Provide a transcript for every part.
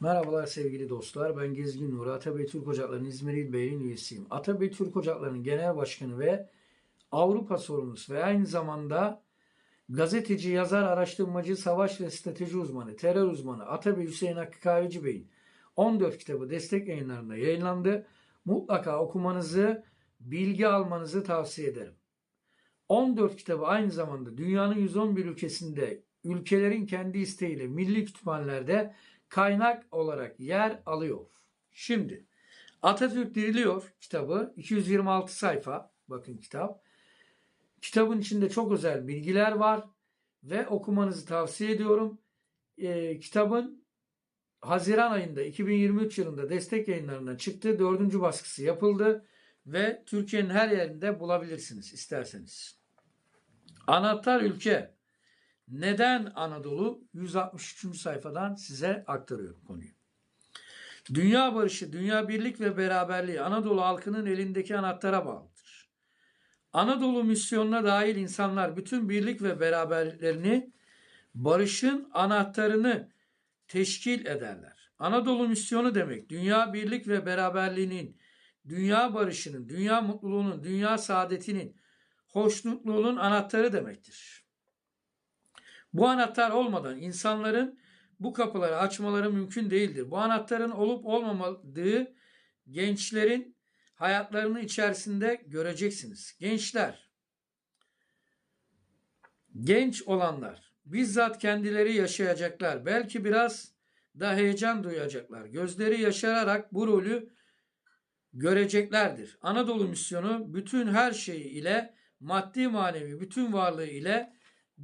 Merhabalar sevgili dostlar. Ben Gezgin Nur. Atabey Türk Ocakları'nın İzmir İl Beyliği'nin üyesiyim. Atabey Türk Ocakları'nın genel başkanı ve Avrupa sorumlusu ve aynı zamanda gazeteci, yazar, araştırmacı, savaş ve strateji uzmanı, terör uzmanı Atabey Hüseyin Hakkı Kahveci Bey'in 14 kitabı destek yayınlarında yayınlandı. Mutlaka okumanızı, bilgi almanızı tavsiye ederim. 14 kitabı aynı zamanda dünyanın 111 ülkesinde ülkelerin kendi isteğiyle milli kütüphanelerde kaynak olarak yer alıyor. Şimdi Atatürk Diriliyor kitabı 226 sayfa bakın kitap. Kitabın içinde çok özel bilgiler var ve okumanızı tavsiye ediyorum. Ee, kitabın Haziran ayında 2023 yılında destek yayınlarından çıktı. Dördüncü baskısı yapıldı ve Türkiye'nin her yerinde bulabilirsiniz isterseniz. Anahtar ülke. Neden Anadolu? 163. sayfadan size aktarıyorum konuyu. Dünya barışı, dünya birlik ve beraberliği Anadolu halkının elindeki anahtara bağlıdır. Anadolu misyonuna dahil insanlar bütün birlik ve beraberlerini barışın anahtarını teşkil ederler. Anadolu misyonu demek dünya birlik ve beraberliğinin, dünya barışının, dünya mutluluğunun, dünya saadetinin, hoşnutluğunun anahtarı demektir. Bu anahtar olmadan insanların bu kapıları açmaları mümkün değildir. Bu anahtarın olup olmamadığı gençlerin hayatlarının içerisinde göreceksiniz. Gençler, genç olanlar bizzat kendileri yaşayacaklar. Belki biraz da heyecan duyacaklar. Gözleri yaşararak bu rolü göreceklerdir. Anadolu misyonu bütün her şeyi ile maddi manevi bütün varlığı ile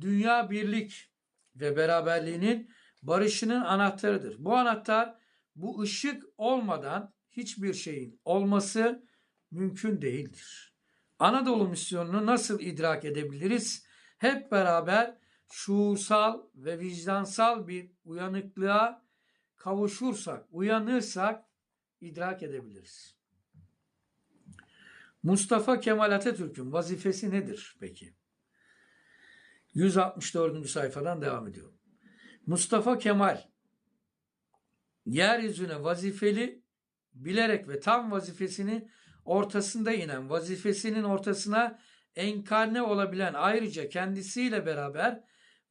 dünya birlik ve beraberliğinin barışının anahtarıdır. Bu anahtar bu ışık olmadan hiçbir şeyin olması mümkün değildir. Anadolu misyonunu nasıl idrak edebiliriz? Hep beraber şuursal ve vicdansal bir uyanıklığa kavuşursak, uyanırsak idrak edebiliriz. Mustafa Kemal Atatürk'ün vazifesi nedir peki? 164. sayfadan devam ediyor. Mustafa Kemal yeryüzüne vazifeli bilerek ve tam vazifesini ortasında inen, vazifesinin ortasına enkarne olabilen ayrıca kendisiyle beraber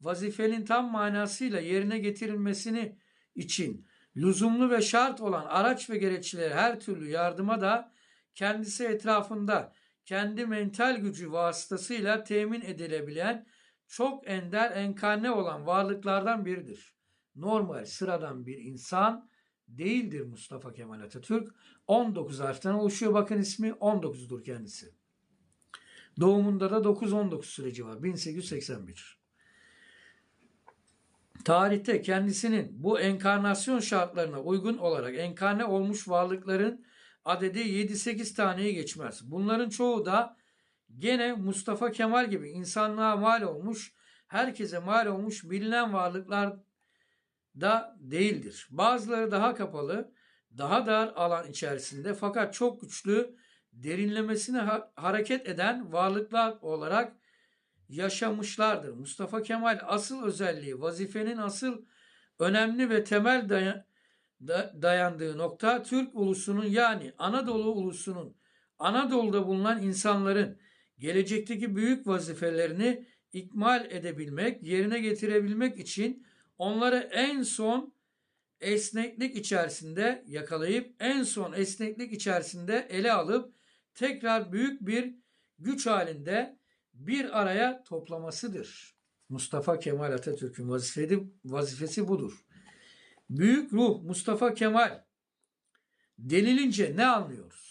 vazifenin tam manasıyla yerine getirilmesini için lüzumlu ve şart olan araç ve gereçleri her türlü yardıma da kendisi etrafında kendi mental gücü vasıtasıyla temin edilebilen çok ender enkarne olan varlıklardan biridir. Normal sıradan bir insan değildir Mustafa Kemal Atatürk. 19 harften oluşuyor bakın ismi 19'dur kendisi. Doğumunda da 9-19 süreci var 1881. Tarihte kendisinin bu enkarnasyon şartlarına uygun olarak enkarne olmuş varlıkların adedi 7-8 taneye geçmez. Bunların çoğu da gene Mustafa Kemal gibi insanlığa mal olmuş, herkese mal olmuş bilinen varlıklar da değildir. Bazıları daha kapalı, daha dar alan içerisinde fakat çok güçlü, derinlemesine ha- hareket eden varlıklar olarak yaşamışlardır. Mustafa Kemal asıl özelliği, vazifenin asıl önemli ve temel dayan- da- dayandığı nokta Türk ulusunun yani Anadolu ulusunun Anadolu'da bulunan insanların gelecekteki büyük vazifelerini ikmal edebilmek, yerine getirebilmek için onları en son esneklik içerisinde yakalayıp en son esneklik içerisinde ele alıp tekrar büyük bir güç halinde bir araya toplamasıdır. Mustafa Kemal Atatürk'ün vazifesi, vazifesi budur. Büyük ruh Mustafa Kemal denilince ne anlıyoruz?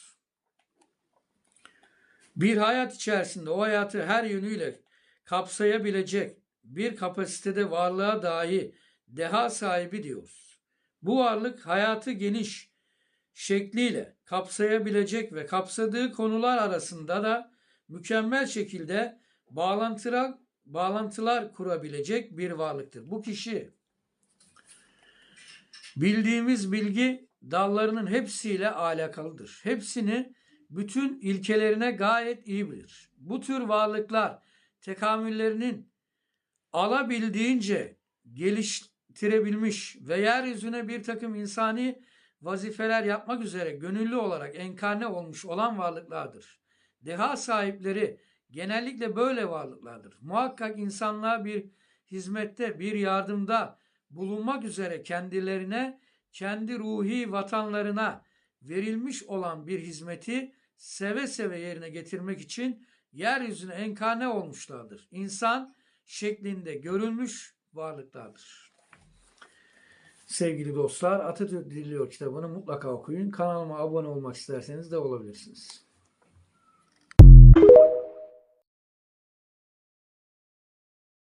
Bir hayat içerisinde o hayatı her yönüyle kapsayabilecek bir kapasitede varlığa dahi deha sahibi diyoruz. Bu varlık hayatı geniş şekliyle kapsayabilecek ve kapsadığı konular arasında da mükemmel şekilde bağlantılar, bağlantılar kurabilecek bir varlıktır. Bu kişi bildiğimiz bilgi dallarının hepsiyle alakalıdır. Hepsini bütün ilkelerine gayet iyi bilir. Bu tür varlıklar tekamüllerinin alabildiğince bitirebilmiş ve yeryüzüne bir takım insani vazifeler yapmak üzere gönüllü olarak enkarne olmuş olan varlıklardır. Deha sahipleri genellikle böyle varlıklardır. Muhakkak insanlığa bir hizmette, bir yardımda bulunmak üzere kendilerine, kendi ruhi vatanlarına verilmiş olan bir hizmeti seve seve yerine getirmek için yeryüzüne enkarne olmuşlardır. İnsan şeklinde görülmüş varlıklardır. Sevgili dostlar Atatürk Diliyor kitabını mutlaka okuyun. Kanalıma abone olmak isterseniz de olabilirsiniz.